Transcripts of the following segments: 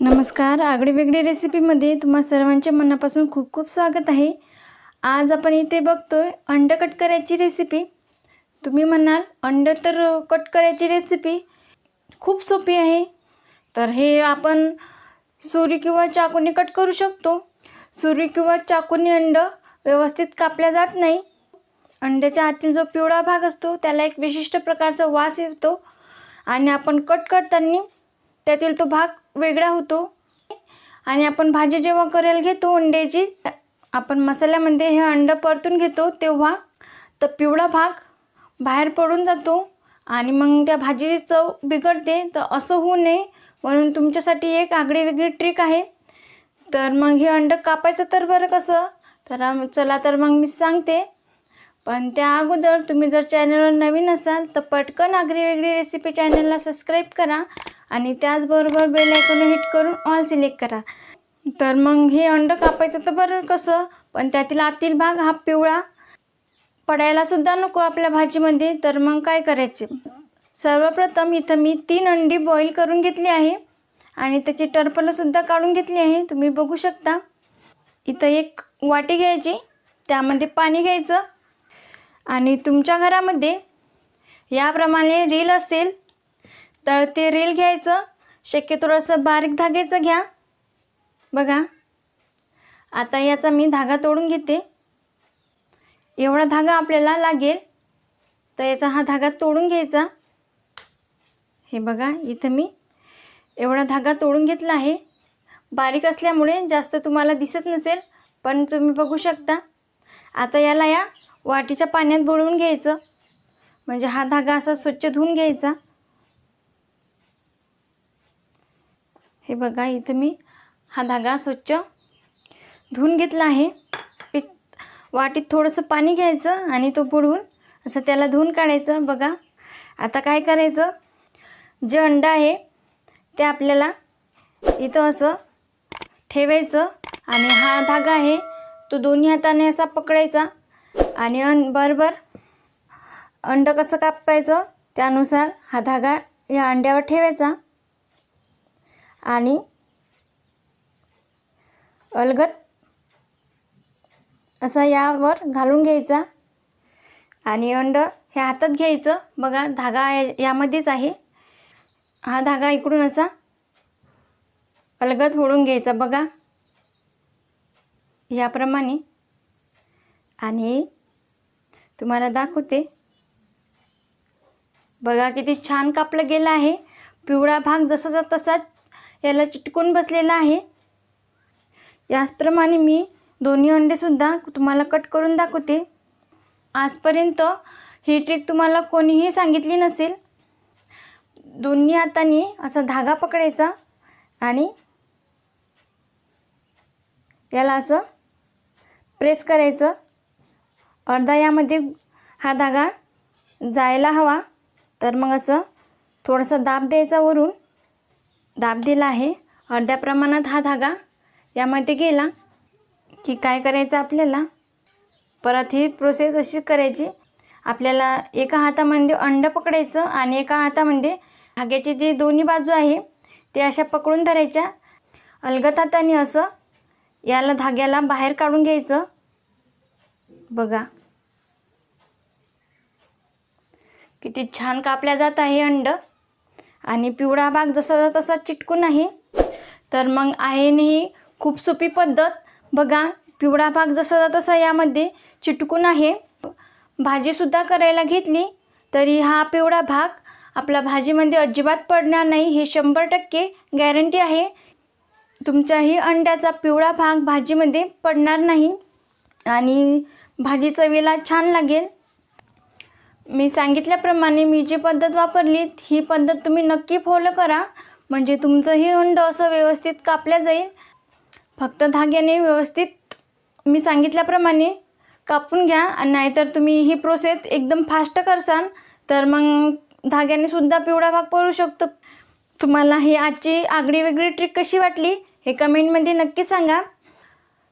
नमस्कार. आगळीवेगळी रेसिपीमध्ये तुम्हा सर्वांच्या मनापासून खूप खूप स्वागत आहे. आज आपण इथे बघतोय अंड कट करायची रेसिपी. तुम्ही म्हणाल अंड तर कट करायची रेसिपी खूप सोपी आहे. तर हे आपण सुरी किंवा चाकूने कट करू शकतो. सुरी किंवा चाकूने अंड व्यवस्थित कापल्या जात नाही. अंड्याच्या आतील जो पिवळा भाग असतो त्याला एक विशिष्ट प्रकारचा वास येतो. आणि आपण कट करताना त्यातील तो भाग वेगळा होतो. आणि आपण भाजी जेव्हा करेल घेतो अंड्याची आपण मसाल्यामध्ये हे अंड परतून घेतो तेव्हा तर पिवळा भाग बाहेर पडून जातो आणि मग त्या भाजीची चव बिघडते. तर असं होऊ नये म्हणून तुमच्यासाठी एक आगळी वेगळी ट्रिक आहे. तर मग हे अंड कापायचं तर बरं कसं? तर चला तर मग मी सांगते. पण त्या अगोदर तुम्ही जर चॅनलवर नवीन असाल तर पटकन आगरी वेगळी रेसिपी चॅनलला सबस्क्राईब करा. आणि त्याचबरोबर बेल आयकॉन हिट करून ऑल सिलेक्ट करा. तर मग हे अंड कापायचं तर बरं कसं? पण त्यातील आतील भाग हा पिवळा. पडायला सुद्धा नको आपल्या भाजीमध्ये. तर मग काय करायचे? सर्वप्रथम इथं मी तीन अंडी बॉईल करून घेतली आहे. आणि त्याची टर्पलंसुद्धा काढून घेतली आहे. तुम्ही बघू शकता. इथं एक वाटी घ्यायची. त्यामध्ये पाणी घ्यायचं. आणि तुमच्या घरामध्ये याप्रमाणे रील असेल तर ते रील घ्यायचं. शक्य थोडंसं बारीक धाग्याचं घ्या. बघा. आता याचा मी धागा तोडून घेते. एवढा धागा आपल्याला लागेल. तर याचा हा धागा तोडून घ्यायचा. हे बघा इथं मी एवढा धागा तोडून घेतला आहे. बारीक असल्यामुळे जास्त तुम्हाला दिसत नसेल पण तुम्ही बघू शकता. आता याला या वाटीच्या पाण्यात बुडवून घ्यायचं. म्हणजे हा धागा असा स्वच्छ धुवून घ्यायचा. हे बघा इथं मी हा धागा स्वच्छ धुवून घेतला आहे. पित वाटीत थोडंसं पाणी घ्यायचं आणि तो बुडवून असं त्याला धुवून काढायचं. बघा आता काय करायचं? जे अंडं आहे ते आपल्याला इथं असं ठेवायचं आणि हा धागा आहे तो दोन्ही हाताने असा पकडायचा आणि अन बरोबर अंड कसं कापायचं त्यानुसार हा धागा या अंड्यावर ठेवायचा. आणि अलगद असा यावर घालून घ्यायचा. आणि अंड हे हातात घ्यायचं. बघा धागा या- यामध्येच आहे. हा धागा इकडून असा अलगद होळून घ्यायचा. बघा याप्रमाणे. आणि तुम्हाला दाखवते. बघा किती छान कापलं गेलं आहे. पिवळा भाग जसाचा तसाच याला चिटकून बसलेला आहे. याचप्रमाणे मी दोन्ही अंडेसुद्धा तुम्हाला कट करून दाखवते. आजपर्यंत ही ट्रिक तुम्हाला कोणीही सांगितली नसेल. दोन्ही हाताने असा धागा पकडायचा आणि याला असं प्रेस करायचं. अर्धा यामध्ये हा धागा जायला हवा. तर मग असं थोडासा दाब द्यायचा वरून. दाब दिला आहे. अर्ध्या प्रमाणात हा धागा यामध्ये गेला की काय करायचं आपल्याला? परत ही प्रोसेस अशी करायची. आपल्याला एका हातामध्ये अंड पकडायचं आणि एका हातामध्ये धाग्याची जी दोन्ही बाजू आहे ते अशा पकडून धरायच्या. अलगत हाताने असं याला धाग्याला बाहेर काढून घ्यायचं. बघा. किती छान कापल्या जात आहे अंड. आणि पिवळा भाग जसा तसा चिटकून आहे तर मग आहेने ही खूप सोपी पद्धत. बघा पिवळा भाग जसा तसा यामध्ये चिटकून आहे भाजीसुद्धा करायला घेतली तरी हा पिवळा भाग आपला भाजीमध्ये अजिबात पडणार नाही हे शंभर टक्के गॅरंटी आहे. तुमच्याही अंड्याचा पिवळा भाग भाजीमध्ये पडणार नाही. आणि भाजी चवीला छान लागेल. मी सांगितल्याप्रमाणे मी जी पद्धत वापरली ही पद्धत तुम्ही नक्की फॉलो करा. म्हणजे तुमचंही हुंड असं व्यवस्थित कापल्या जाईल. फक्त धाग्याने व्यवस्थित मी सांगितल्याप्रमाणे कापून घ्या आणि नाहीतर तुम्ही ही प्रोसेस एकदम फास्ट करसाल तर मग धाग्याने सुद्धा पिवळा भाग पडू शकतो. तुम्हाला ही आजची आगळी वेगळी ट्रिक कशी वाटली हे कमेंटमध्ये नक्की सांगा.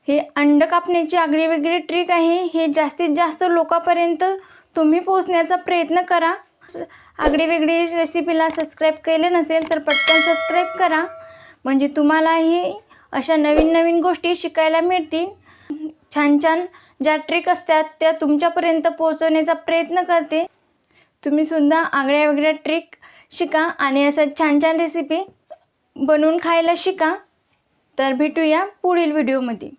हे अंड कापण्याची आगळी वेगळी ट्रिक आहे हे जास्तीत जास्त लोकांपर्यंत तुम्ही पोहोचण्याचा प्रयत्न करा. आगळी वेगळी रेसिपीला सबस्क्राईब केले नसेल तर पटकन सबस्क्राईब करा. म्हणजे तुम्हालाही अशा नवीन नवीन गोष्टी शिकायला मिळतील. छान छान ज्या ट्रिक असतात त्या तुमच्यापर्यंत पोहोचवण्याचा प्रयत्न करते. तुम्ही सुद्धा आगळ्या वेगळ्या ट्रिक शिका आणि असं छान छान रेसिपी बनवून खायला शिका. तर भेटूया पुढील व्हिडिओमध्ये